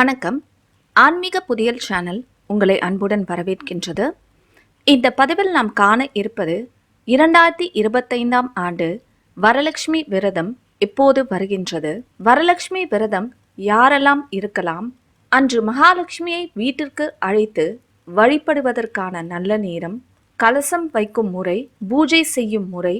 வணக்கம். ஆன்மீக புதியல் சேனல் உங்களை அன்புடன் வரவேற்கின்றது. இந்த பதிவில் நாம் காண இருப்பது இரண்டாயிரத்தி இருபத்தைந்தாம் ஆண்டு வரலட்சுமி விரதம் எப்போது வருகின்றது? வரலட்சுமி விரதம் யாரெல்லாம் இருக்கலாம்? அன்று மகாலட்சுமியை வீட்டிற்கு அழைத்து வழிபடுவதற்கான நல்ல நேரம் கலசம் வைக்கும் முறை பூஜை செய்யும் முறை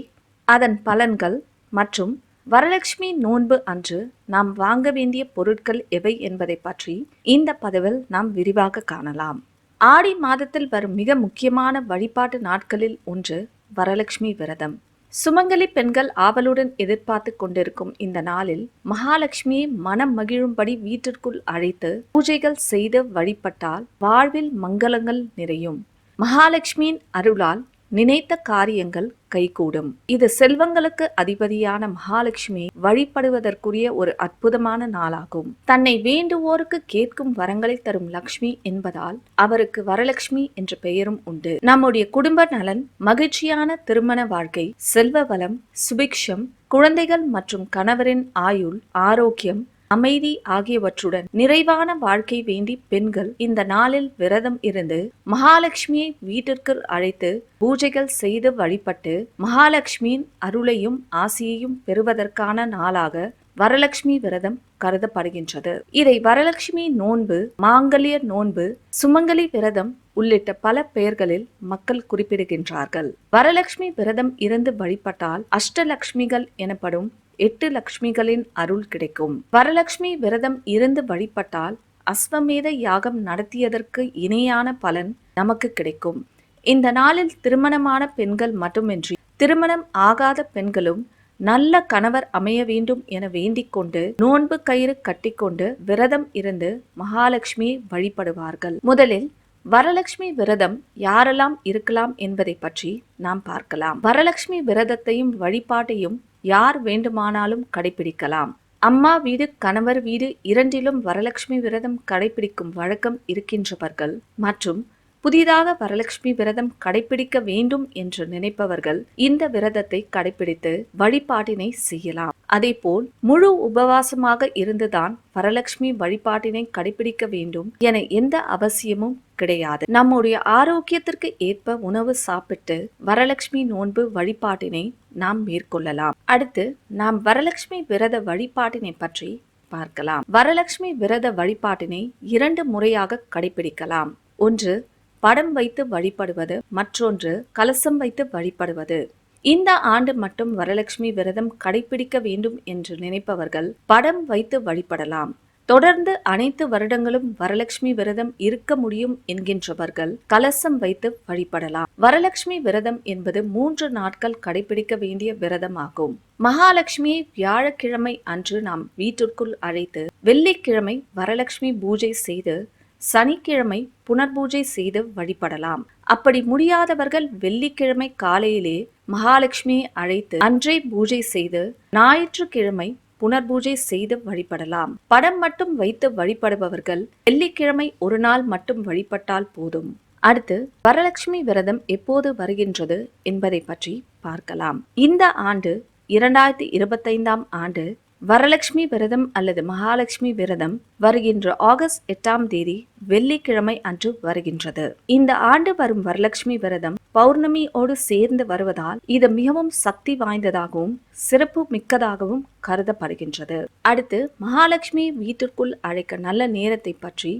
அதன் பலன்கள் மற்றும் வரலட்சுமி நோன்பு அன்று நாம் வாங்க வேண்டிய பொருட்கள் எவை என்பதை பற்றி இந்த பதிவில் நாம் விரிவாக காணலாம். ஆடி மாதத்தில் வரும் மிக முக்கியமான வழிபாட்டு நாட்களில் ஒன்று வரலட்சுமி விரதம். சுமங்கலி பெண்கள் ஆவலுடன் எதிர்பார்த்து கொண்டிருக்கும் இந்த நாளில் மகாலட்சுமியை மனம் மகிழும்படி வீட்டிற்குள் அழைத்து பூஜைகள் செய்து வழிபட்டால் வாழ்வில் மங்களங்கள் நிறையும். மகாலட்சுமியின் அருளால் நினைத்த காரியங்கள் கைகூடும். இது செல்வங்களுக்கு அதிபதியான மகாலட்சுமி வழிபடுவதற்குரிய ஒரு அற்புதமான நாளாகும். தன்னை வேண்டுவோருக்கு கேட்கும் வரங்களை தரும் லக்ஷ்மி என்பதால் அவருக்கு வரலட்சுமி என்ற பெயரும் உண்டு. நம்முடைய குடும்ப நலன் மகிழ்ச்சியான திருமண வாழ்க்கை செல்வ வளம் சுபிக்ஷம் குழந்தைகள் மற்றும் கணவரின் ஆயுள் ஆரோக்கியம் அமைதி ஆகியவற்றுடன் நிறைவான வாழ்க்கை வேண்டி பெண்கள் இந்த நாளில் விரதம் இருந்து மகாலட்சுமியை வீட்டிற்கு அழைத்து பூஜைகள் செய்து வழிபட்டு மகாலட்சுமியின் அருளையும் ஆசியையும் பெறுவதற்கான நாளாக வரலட்சுமி விரதம் கருதப்படுகின்றது. இதை வரலட்சுமி நோன்பு மாங்கல்ய நோன்பு சுமங்கலி விரதம் உள்ளிட்ட பல பெயர்களில் மக்கள் குறிப்பிடுகின்றார்கள். வரலட்சுமி விரதம் இருந்து வழிபட்டால் அஷ்டலட்சுமிகள் எனப்படும் எட்டு லக்ஷ்மிகளின் அருள் கிடைக்கும். வரலட்சுமி விரதம் இருந்து வழிபட்டால் அஸ்வமேத யாகம் நடத்தியதற்கு இணையான பலன் நமக்கு கிடைக்கும். இந்த நாளில் திருமணமான பெண்கள் மட்டுமின்றி திருமணம் ஆகாத பெண்களும் நல்ல கணவர் அமைய வேண்டும் என வேண்டிக் கொண்டு நோன்பு கயிறு கட்டிக்கொண்டு விரதம் இருந்து மகாலட்சுமியை வழிபடுவார்கள். முதலில் வரலட்சுமி விரதம் யாரெல்லாம் இருக்கலாம் என்பதை பற்றி நாம் பார்க்கலாம். வரலட்சுமி விரதத்தையும் வழிபாட்டையும் யார் வேண்டுமானாலும் கடைபிடிக்கலாம் அம்மா வீடு கணவர் வீடு இரண்டிலும் வரலட்சுமி விரதம் கடைபிடிக்கும் வழக்கம் இருக்கின்றவர்கள் மற்றும் புதிதாக வரலட்சுமி விரதம் கடைபிடிக்க வேண்டும் என்று நினைப்பவர்கள் இந்த விரதத்தை கடைபிடித்து வழிபாட்டினை செய்யலாம். அதேபோல் முழு உபவாசமாக இருந்துதான் வரலட்சுமி வழிபாட்டினை கடைபிடிக்க வேண்டும் என எந்த அவசியமும் கிடையாது. நம்முடைய ஆரோக்கியத்திற்கு ஏற்ப உணவு சாப்பிட்டு வரலட்சுமி நோன்பு வழிபாட்டினை நாம் மேற்கொள்ளலாம். அடுத்து நாம் வரலட்சுமி விரத வழிபாட்டினை பற்றி பார்க்கலாம். வரலட்சுமி விரத வழிபாட்டினை இரண்டு முறையாக கடைபிடிக்கலாம். ஒன்று படம் வைத்து வழிபடுவது மற்றொன்று கலசம் வைத்து வழிபடுவது. இந்த ஆண்டு மட்டும் வரலட்சுமி விரதம் கடைபிடிக்க வேண்டும் என்று நினைப்பவர்கள் படம் வைத்து வழிபடலாம். தொடர்ந்து அனைத்து வருடங்களும் வரலட்சுமி விரதம் இருக்க முடியும் என்கின்றவர்கள் கலசம் வைத்து வழிபடலாம். வரலட்சுமி விரதம் என்பது மூன்று நாட்கள் கடைபிடிக்க வேண்டிய விரதமாகும். மகாலட்சுமியை வியாழக்கிழமை அன்று நாம் வீட்டிற்குள் அழைத்து வெள்ளிக்கிழமை வரலட்சுமி பூஜை செய்து சனிக்கிழமை புனர்பூஜை செய்து வழிபடலாம். அப்படி முடியாதவர்கள் வெள்ளிக்கிழமை காலையிலே மகாலட்சுமியை அழைத்து அன்றே பூஜை செய்து ஞாயிற்றுக்கிழமை புனர்பூஜை செய்து வழிபடலாம். படம் மட்டும் வைத்து வழிபடுபவர்கள் வெள்ளிக்கிழமை ஒரு நாள் மட்டும் வழிபட்டால் போதும். அடுத்து வரலட்சுமி விரதம் எப்போது வருகின்றது என்பதை பற்றி பார்க்கலாம். இந்த ஆண்டு இரண்டாயிரத்தி இருபத்தைந்தாம் ஆண்டு வரலட்சுமி விரதம் அல்லது மகாலட்சுமி விரதம் வருகின்ற ஆகஸ்ட் எட்டாம் தேதி வெள்ளிக்கிழமை அன்று வருகின்றது. இந்த ஆண்டு வரும் வரலட்சுமி விரதம் பௌர்ணமியோடு சேர்ந்து வருவதால் இது மிகவும் சக்தி வாய்ந்ததாகவும் சிறப்பு மிக்கதாகவும் கருதப்படுகின்றது. அடுத்து மகாலட்சுமி வீட்டிற்குள் அழைக்க நல்ல நேரத்தை பற்றி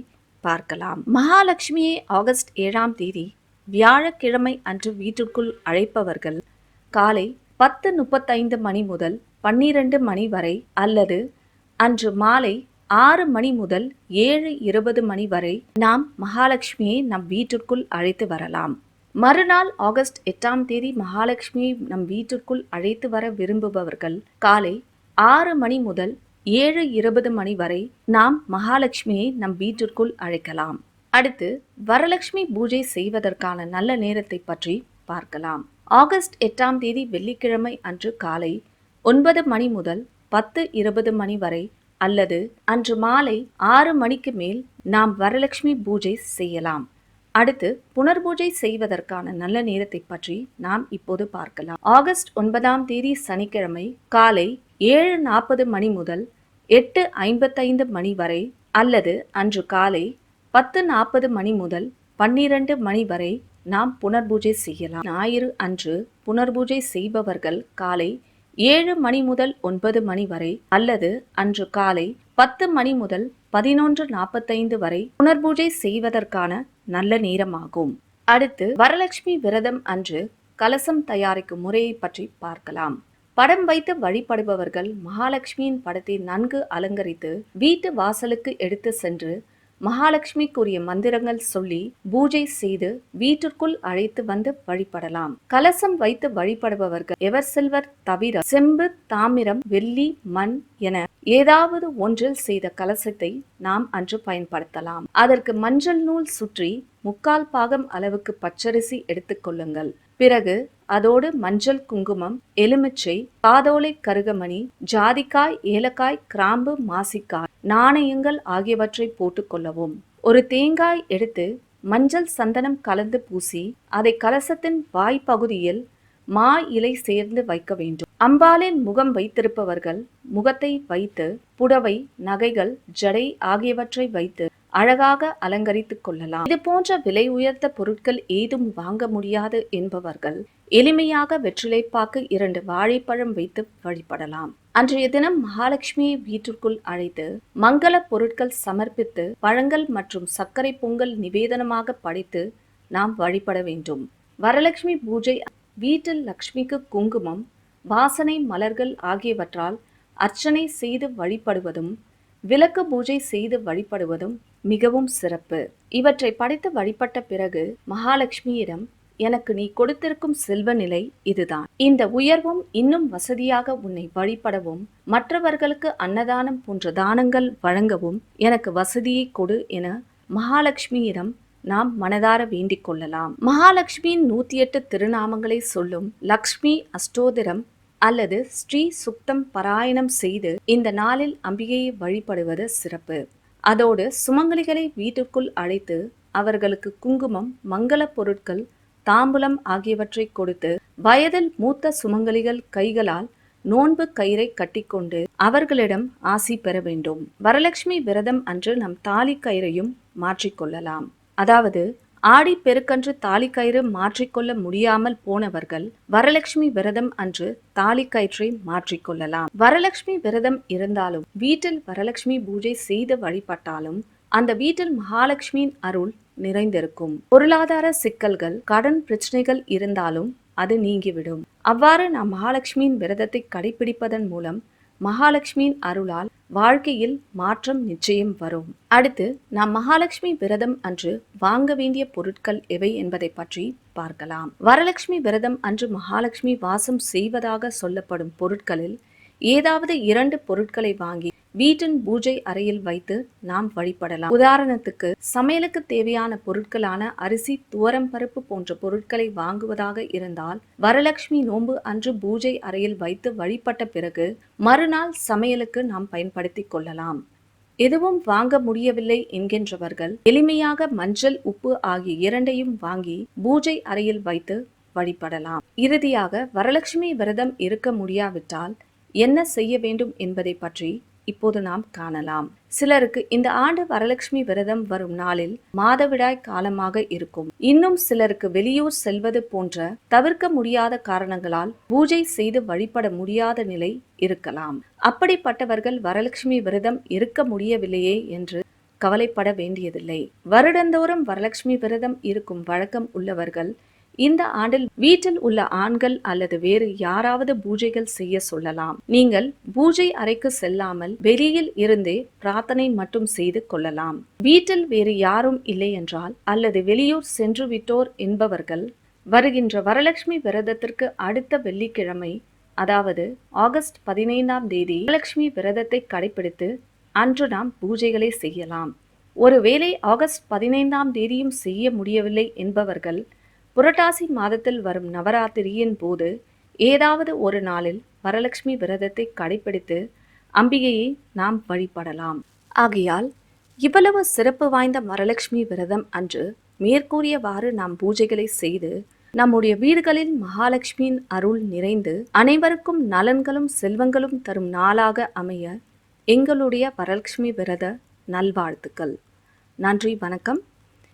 பார்க்கலாம். மகாலட்சுமியை ஆகஸ்ட் ஏழாம் தேதி வியாழக்கிழமை அன்று வீட்டிற்குள் அழைப்பவர்கள் காலை பத்து முப்பத்தைந்து மணி முதல் பன்னிரண்டு மணி வரை அல்லது அன்று மாலை ஆறு மணி முதல் ஏழு இருபது மணி வரை நாம் மகாலட்சுமியை நம் வீட்டிற்குள் அழைத்து வரலாம். மறுநாள் ஆகஸ்ட் எட்டாம் தேதி மகாலட்சுமியை நம் வீட்டிற்குள் அழைத்து வர விரும்புபவர்கள் காலை ஆறு மணி முதல் ஏழு இருபது மணி வரை நாம் மகாலட்சுமியை நம் வீட்டிற்குள் அழைக்கலாம். அடுத்து வரலட்சுமி பூஜை செய்வதற்கான நல்ல நேரத்தை பற்றி பார்க்கலாம். ஆகஸ்ட் எட்டாம் தேதி வெள்ளிக்கிழமை அன்று காலை ஒன்பது மணி முதல் பத்து இருபது மணி வரை அல்லது அன்று மாலை ஆறு மணிக்கு மேல் நாம் வரலட்சுமி பூஜை செய்யலாம். அடுத்து புனர்பூஜை செய்வதற்கான நல்ல நேரத்தை பற்றி நாம் இப்போது பார்க்கலாம். ஆகஸ்ட் ஒன்பதாம் தேதி சனிக்கிழமை காலை ஏழு நாற்பது மணி முதல் எட்டு ஐம்பத்தைந்து மணி வரை அல்லது அன்று காலை பத்து நாற்பது மணி முதல் பன்னிரண்டு மணி வரை நாம் புனர்பூஜை செய்யலாம். ஞாயிறு அன்று புனர்பூஜை செய்பவர்கள் காலை ஏழு மணி முதல் ஒன்பது மணி வரை அல்லது அன்று காலை பத்து மணி முதல் பதினொன்று நாற்பத்தைந்து வரை புனர்பூஜை செய்வதற்கான நல்ல நேரமாகும். அடுத்து வரலட்சுமி விரதம் அன்று கலசம் தயாரிக்கும் முறையை பற்றி பார்க்கலாம். படம் வைத்து வழிபடுபவர்கள் மகாலட்சுமியின் படத்தை நன்கு அலங்கரித்து வீட்டு வாசலுக்கு எடுத்து சென்று மகாலட்சுமிக்குரிய மந்திரங்கள் சொல்லி பூஜை செய்து வீட்டிற்குள் அழைத்து வந்து வழிபடலாம். கலசம் வைத்து வழிபடுபவர்கள் எவர் செல்வர் தவிர செம்பு தாமிரம் வெள்ளி மண் என ஏதாவது ஒன்றில் செய்த கலசத்தை நாம் அன்று பயன்படுத்தலாம். அதற்கு மஞ்சள் நூல் சுற்றி முக்கால் பாகம் அளவுக்கு பச்சரிசி எடுத்துக்கொள்ளுங்கள் பிறகு அதோடு மஞ்சள் குங்குமம் எலுமிச்சை காதோலை கருகமணி ஜாதிக்காய் ஏலக்காய் கிராம்பு மாசிக்காய் நாணயங்கள் ஆகியவற்றை போட்டுக்கொள்ளவும் ஒரு தேங்காய் எடுத்து மஞ்சள் சந்தனம் கலந்து பூசி அதை கலசத்தின் வாய்ப்பகுதியில் மா இலை சேர்ந்து வைக்க வேண்டும். அம்பாளின் முகம் வைத்திருப்பவர்கள் முகத்தை வைத்து புடவை நகைகள் ஜடை ஆகியவற்றை வைத்து அழகாக அலங்கரித்துக் கொள்ளலாம். இது போன்ற விலை உயர்ந்த பொருட்கள் ஏதும் வாங்க முடியாது என்பவர்கள் எளிமையாக வெற்றிலைப்பாக்கு இரண்டு வாழைப்பழம் வைத்து வழிபடலாம். அன்றைய தினம் மகாலட்சுமியை வீட்டிற்குள் அழைத்து மங்கள பொருட்கள் சமர்ப்பித்து பழங்கள் மற்றும் சர்க்கரை பொங்கல் நிவேதனமாக படைத்து நாம் வழிபட வேண்டும். வரலட்சுமி பூஜை வீட்டில் லக்ஷ்மிக்கு குங்குமம் வாசனை மலர்கள் ஆகியவற்றால் அர்ச்சனை செய்து வழிபடுவதும் விளக்கு பூஜை செய்து வழிபடுவதும் மிகவும் சிறப்பு. இவற்றை படைத்து வழிபட்ட பிறகு மகாலட்சுமியிடம் எனக்கு நீ கொடுத்திருக்கும் செல்வ நிலை இதுதான். இந்த உயர்வும் இன்னும் வசதியாக உன்னை வழிபடவும் மற்றவர்களுக்கு அன்னதானம் போன்ற தானங்கள் வழங்கவும் எனக்கு வசதியை கொடு என மகாலட்சுமியிடம் நாம் மனதார வேண்டிக் கொள்ளலாம். மகாலட்சுமியின் நூத்தி எட்டு திருநாமங்களை சொல்லும் லக்ஷ்மி அஷ்டோதிரம் அல்லது ஸ்ரீ சுக்தம் பாராயணம் செய்து இந்த நாளில் அம்பிகையை வழிபடுவது சிறப்பு. அதோடு சுமங்கலிகளை வீட்டுக்குள் அழைத்து அவர்களுக்கு குங்குமம் மங்கள பொருட்கள் தாம்பூலம் ஆகியவற்றை கொடுத்து வயதில் மூத்த சுமங்கலிகள் கைகளால் நோன்பு கயிறை கட்டிக்கொண்டு அவர்களிடம் ஆசி பெற வேண்டும். வரலட்சுமி விரதம் அன்று நம் தாலி கயிறையும் மாற்றிக்கொள்ளலாம் அதாவது ஆடி பெருக்கன்று தாலிக்கயிறு மாற்றிக்கொள்ள முடியாமல் போனவர்கள் வரலட்சுமி விரதம் அன்று தாலிக்கயிற்றை மாற்றிக்கொள்ளலாம் வரலட்சுமி விரதம் இருந்தாலும் வீட்டில் வரலட்சுமி பூஜை செய்து வழிபட்டாலும் அந்த வீட்டில் மகாலட்சுமியின் அருள் நிறைந்திருக்கும். பொருளாதார சிக்கல்கள் கடன் பிரச்சனைகள் இருந்தாலும் அது நீங்கிவிடும். அவ்வாறு நாம் மகாலட்சுமியின் விரதத்தை கடைபிடிப்பதன் மூலம் மகாலட்சுமியின் அருளால் வாழ்க்கையில் மாற்றம் நிச்சயம் வரும். அடுத்து நாம் மகாலட்சுமி விரதம் அன்று வாங்க வேண்டிய பொருட்கள் எவை என்பதை பற்றி பார்க்கலாம். வரலட்சுமி விரதம் அன்று மகாலட்சுமி வாசம் செய்வதாக சொல்லப்படும் பொருட்களில் ஏதாவது இரண்டு பொருட்களை வாங்கி வீட்டின் பூஜை அறையில் வைத்து நாம் வழிபடலாம். உதாரணத்துக்கு சமையலுக்கு தேவையான பொருட்களான அரிசி துவரம் பருப்பு போன்ற பொருட்களை வாங்குவதாக இருந்தால் வரலட்சுமி நோன்பு அன்று பூஜை அறையில் வைத்து வழிபட்ட பிறகு மறுநாள் சமையலுக்கு நாம் பயன்படுத்திக் கொள்ளலாம். எதுவும் வாங்க முடியவில்லை என்கின்றவர்கள் எளிமையாக மஞ்சள் உப்பு ஆகிய இரண்டையும் வாங்கி பூஜை அறையில் வைத்து வழிபடலாம். இறுதியாக வரலட்சுமி விரதம் இருக்க முடியாவிட்டால் என்ன செய்ய வேண்டும் என்பதை பற்றி இப்போது நாம் காணலாம். சிலருக்கு இந்த ஆண்டு வரலட்சுமி விரதம் வரும் நாளில் மாதவிடாய் காலமாக இருக்கும். இன்னும் சிலருக்கு வெளியூர் செல்வது போன்ற தவிர்க்க முடியாத காரணங்களால் பூஜை செய்து வழிபட முடியாத நிலை இருக்கலாம். அப்படிப்பட்டவர்கள் வரலட்சுமி விரதம் இருக்க முடியவில்லையே என்று கவலைப்பட வேண்டியதில்லை. வருடந்தோறும் வரலட்சுமி விரதம் இருக்கும் வழக்கம் உள்ளவர்கள் இந்த ஆண்டில் வீட்டில் உள்ள ஆண்கள் அல்லது வேறு யாராவது பூஜைகள் செய்ய சொல்லலாம். நீங்கள் பூஜை அறைக்கு செல்லாமல் வெளியில் இருந்தே பிரார்த்தனை மட்டும் செய்து கொள்ளலாம். வீட்டில் வேறு யாரும் இல்லை என்றால் அல்லது வெளியூர் சென்று விட்டோர் என்பவர்கள் வருகின்ற வரலட்சுமி விரதத்திற்கு அடுத்த வெள்ளிக்கிழமை அதாவது ஆகஸ்ட் பதினைந்தாம் தேதி வரலட்சுமி விரதத்தை கடைபிடித்து அன்று நாம் பூஜைகளை செய்யலாம். ஒருவேளை ஆகஸ்ட் பதினைந்தாம் தேதியும் செய்ய முடியவில்லை என்பவர்கள் புரட்டாசி மாதத்தில் வரும் நவராத்திரியின் போது ஏதாவது ஒரு நாளில் வரலட்சுமி விரதத்தை கடைபிடித்து அம்பிகையை நாம் வழிபடலாம். ஆகையால் இவ்வளவு சிறப்பு வாய்ந்த வரலட்சுமி விரதம் அன்று மேற்கூறியவாறு நாம் பூஜைகளை செய்து நம்முடைய வீடுகளில் மகாலட்சுமியின் அருள் நிறைந்து அனைவருக்கும் நலன்களும் செல்வங்களும் தரும் நாளாக அமைய எங்களுடைய வரலட்சுமி விரத நல்வாழ்த்துக்கள். நன்றி வணக்கம்.